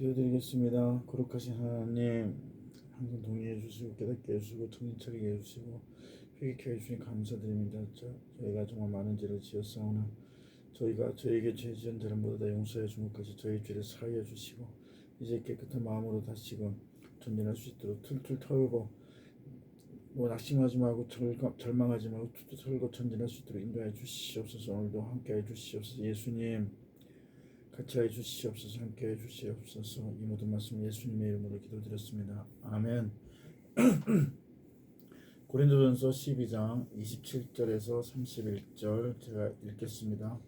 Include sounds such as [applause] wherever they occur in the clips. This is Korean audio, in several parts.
기도드리겠습니다. 거룩하신 하나님, 항상 동의해 주시고 깨닫게 해주시고 정신차리게 해주시고 회개케 해주시니 감사드립니다. 저, 저희가 정말 많은 죄를 지었사오나 저희가 저에게 죄 지은 죄를 모두 다 용서해 준 것까지 저희 죄를 사하여 주시고 이제 깨끗한 마음으로 다시금 전진할 수 있도록 툴툴 털고 뭐 낙심하지 말고 절감, 절망하지 말고 툴툴 털고 전진할 수 있도록 인도해 주시옵소서 오늘도 함께해 주시옵소서 예수님 같이 해 주시옵소서 함께 해 주시옵소서 이 모든 말씀 예수님의 이름으로 기도드렸습니다. 아멘. [clears throat] 고린도전서 12장 27절에서 31절 제가 읽겠습니다.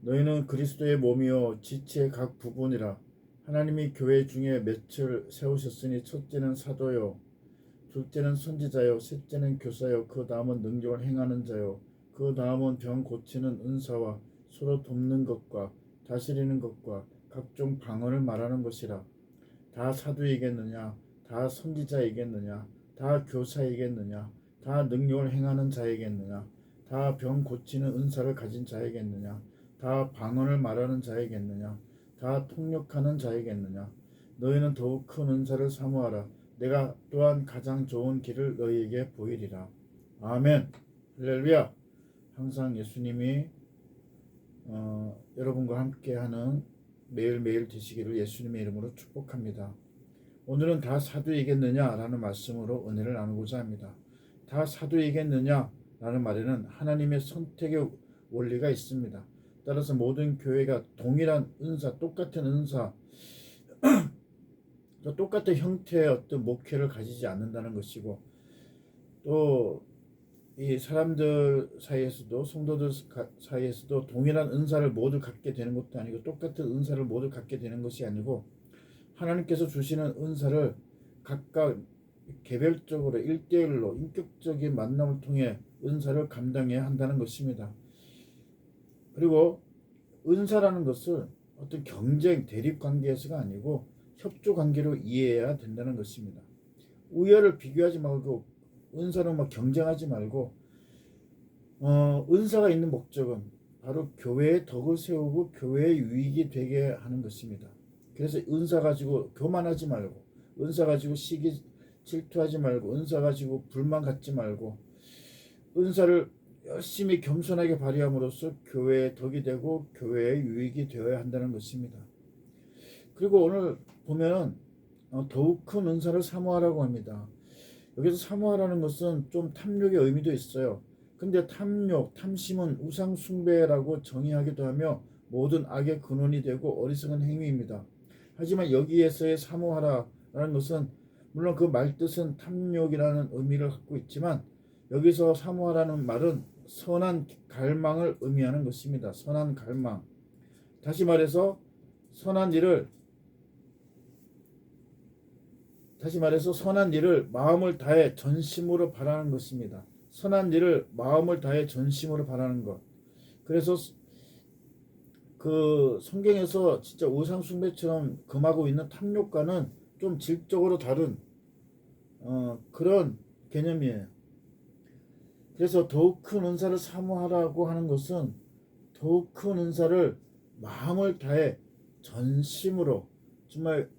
너희는 그리스도의 몸이요 지체의 각 부분이라 하나님이 교회 중에 맺을 세우셨으니 첫째는 사도요 둘째는 선지자요 셋째는 교사요 그 다음은 능력을 행하는 자요 그 다음은 병 고치는 은사와 서로 돕는 것과 다스리는 것과 각종 방언을 말하는 것이라. 다 사도이겠느냐 다 선지자이겠느냐 다 교사이겠느냐 다 능력을 행하는 자이겠느냐 다 병 고치는 은사를 가진 자이겠느냐 다 방언을 말하는 자이겠느냐 다 통역하는 자이겠느냐 너희는 더욱 큰 은사를 사모하라. 내가 또한 가장 좋은 길을 너희에게 보이리라. 아멘. 할렐루야. 항상 예수님이 어, 여러분과 함께하는 매일매일 되시기를 예수님의 이름으로 축복합니다. 오늘은 다 사도이겠느냐라는 말씀으로 은혜를 나누고자 합니다. 다 사도이겠느냐라는 말에는 하나님의 선택의 원리가 있습니다. 따라서 모든 교회가 동일한 은사, 똑같은 은사, [clears throat] 또 똑같은 형태의 어떤 목회를 가지지 않는다는 것이고 또 이 사람들 사이에서도 성도들 사이에서도 동일한 은사를 모두 갖게 되는 것도 아니고 똑같은 은사를 모두 갖게 되는 것이 아니고 하나님께서 주시는 은사를 각각 개별적으로 일대일로 인격적인 만남을 통해 은사를 감당해야 한다는 것입니다. 그리고 은사라는 것을 어떤 경쟁 대립 관계에서가 아니고 협조 관계로 이해해야 된다는 것입니다. 우열을 비교하지 말고 은사로 막 경쟁하지 말고 어, 은사가 있는 목적은 바로 교회의 덕을 세우고 교회의 유익이 되게 하는 것입니다. 그래서 은사 가지고 교만하지 말고 은사 가지고 시기 질투하지 말고 은사 가지고 불만 갖지 말고 은사를 열심히 겸손하게 발휘함으로써 교회의 덕이 되고 교회의 유익이 되어야 한다는 것입니다. 그리고 오늘 보면은 어, 더욱 큰 은사를 사모하라고 합니다. 여기서 사모하라는 것은 좀 탐욕의 의미도 있어요. 근데 탐욕, 탐심은 우상 숭배라고 정의하기도 하며 모든 악의 근원이 되고 어리석은 행위입니다. 하지만 여기에서의 사모하라라는 것은 물론 그 말뜻은 탐욕이라는 의미를 갖고 있지만 여기서 사모하라는 말은 선한 갈망을 의미하는 것입니다. 선한 갈망. 다시 말해서 선한 일을 다시 말해서 선한 일을 마음을 다해 전심으로 바라는 것입니다. 선한 일을 마음을 다해 전심으로 바라는 것. 그래서 그 성경에서 진짜 우상 숭배처럼 금하고 있는 탐욕과는 좀 질적으로 다른 어, 그런 개념이에요. 그래서 더욱 큰 은사를 사모하라고 하는 것은 더욱 큰 은사를 마음을 다해 전심으로 정말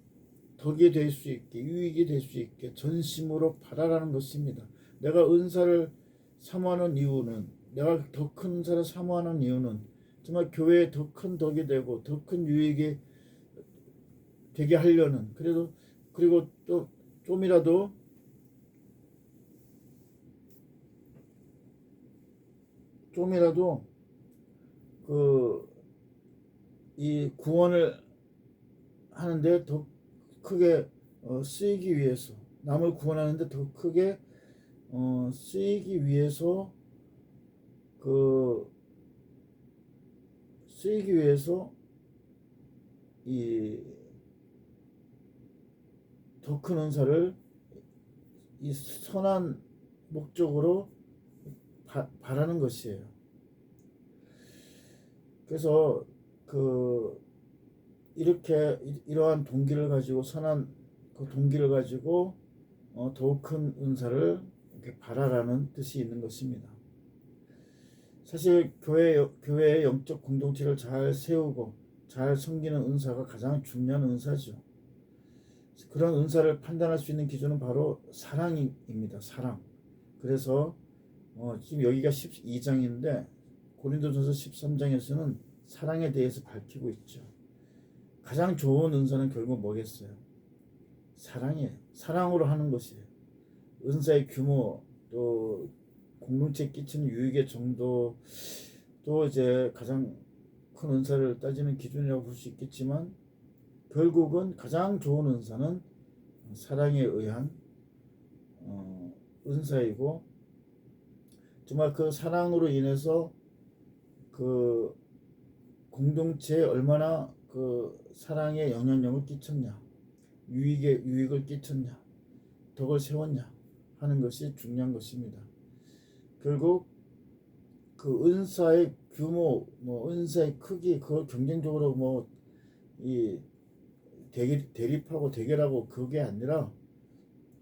덕이 될 수 있게 유익이 될 수 있게 전심으로 바라라는 것입니다. 내가 은사를 사모하는 이유는 내가 더 큰 은사를 사모하는 이유는 정말 교회에 더 큰 덕이 되고 더 큰 유익이 되게 하려는 그래도 그리고 또 좀이라도 좀이라도 그 이 구원을 하는데 더 크게 어, 쓰이기 위해서 남을 구원하는데 더 크게 어, 쓰이기 위해서 그 쓰이기 위해서 이 더 큰 은사를 이 선한 목적으로 바, 바라는 것이에요. 그래서 그 이렇게 이러한 동기를 가지고 선한 그 동기를 가지고 어, 더욱 큰 은사를 이렇게 바라라는 뜻이 있는 것입니다. 사실 교회 교회의 영적 공동체를 잘 세우고 잘 섬기는 은사가 가장 중요한 은사죠. 그런 은사를 판단할 수 있는 기준은 바로 사랑입니다. 사랑. 그래서 어, 지금 여기가 12장인데 고린도전서 13장에서는 사랑에 대해서 밝히고 있죠. 가장 좋은 은사는 결국 뭐겠어요? 사랑이에요. 사랑으로 하는 것이에요. 은사의 규모 또 공동체에 끼치는 유익의 정도 또 이제 가장 큰 은사를 따지는 기준이라고 볼 수 있겠지만 결국은 가장 좋은 은사는 사랑에 의한 어, 은사이고 정말 그 사랑으로 인해서 그 공동체에 얼마나 그 사랑의 영향력을 끼쳤냐? 유익에 유익을 끼쳤냐? 덕을 세웠냐? 하는 것이 중요한 것입니다. 결국 그 은사의 규모, 뭐 은사의 크기, 그걸 경쟁적으로 뭐 이 대립, 대립하고 대결하고 그게 아니라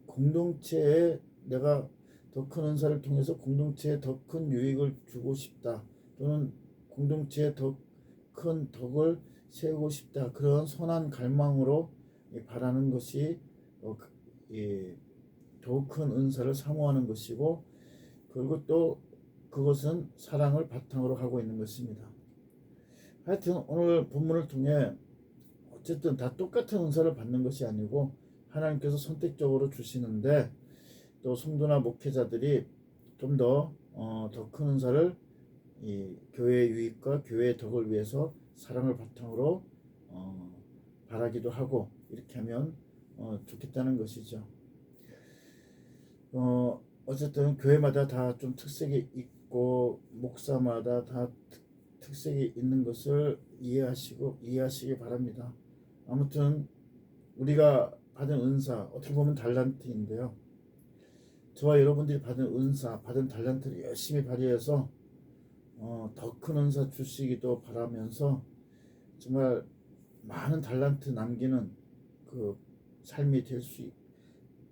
공동체에 내가 더 큰 은사를 통해서 공동체에 더 큰 유익을 주고 싶다 또는 공동체에 더 큰 덕을 세우고 싶다 그런 선한 갈망으로 이 바라는 것이 어, 더욱 큰 은사를 사모하는 것이고 그리고 또 그것은 사랑을 바탕으로 하고 있는 것입니다. 하여튼 오늘 본문을 통해 어쨌든 다 똑같은 은사를 받는 것이 아니고 하나님께서 선택적으로 주시는데 또 성도나 목회자들이 좀더 어, 더큰 은사를 이 교회의 유익과 교회의 덕을 위해서 사랑을 바탕으로 어, 바라기도 하고 이렇게 하면 어, 좋겠다는 것이죠. 어, 어쨌든 교회마다 다 좀 특색이 있고 목사마다 다 특, 특색이 있는 것을 이해하시고 이해하시기 바랍니다. 아무튼 우리가 받은 은사 어떻게 보면 달란트인데요. 저와 여러분들이 받은 은사, 받은 달란트를 열심히 발휘해서 어, 더 큰 은사 주시기도 바라면서 정말 많은 달란트 남기는 그 삶이 될수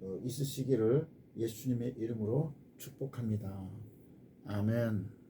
어, 있으시기를 예수님의 이름으로 축복합니다. 아멘.